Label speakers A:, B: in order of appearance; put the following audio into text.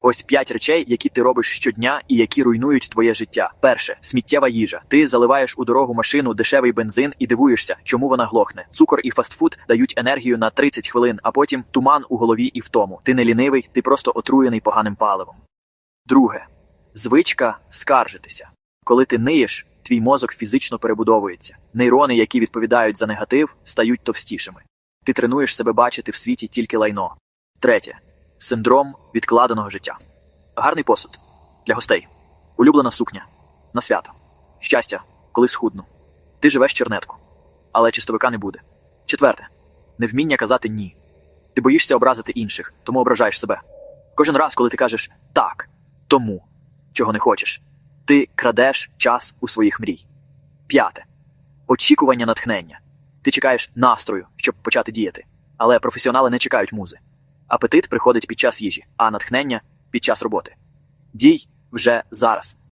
A: Ось п'ять речей, які ти робиш щодня і які руйнують твоє життя. Перше сміттєва їжа. Ти заливаєш у дорогу машину дешевий бензин і дивуєшся, чому вона глохне. Цукор і фастфуд дають енергію на 30 хвилин, а потім туман у голові і втому. Ти не лінивий, ти просто отруєний поганим паливом. Друге звичка скаржитися. Коли ти ниєш, твій мозок фізично перебудовується. Нейрони, які відповідають за негатив, стають товстішими. Ти тренуєш себе бачити в світі тільки лайно. Третє синдром відкладеного життя. Гарний посуд для гостей, улюблена сукня на свято, щастя, коли схудну. Ти живеш чернетку, але чистовика не буде. Четверте невміння казати ні. Ти боїшся образити інших, тому ображаєш себе. Кожен раз, коли ти кажеш так, тому, чого не хочеш, ти крадеш час у своїх мрій. П'яте очікування натхнення. Ти чекаєш настрою, щоб почати діяти. Але професіонали не чекають музи. Апетит приходить під час їжі, а натхнення під час роботи. Дій вже зараз.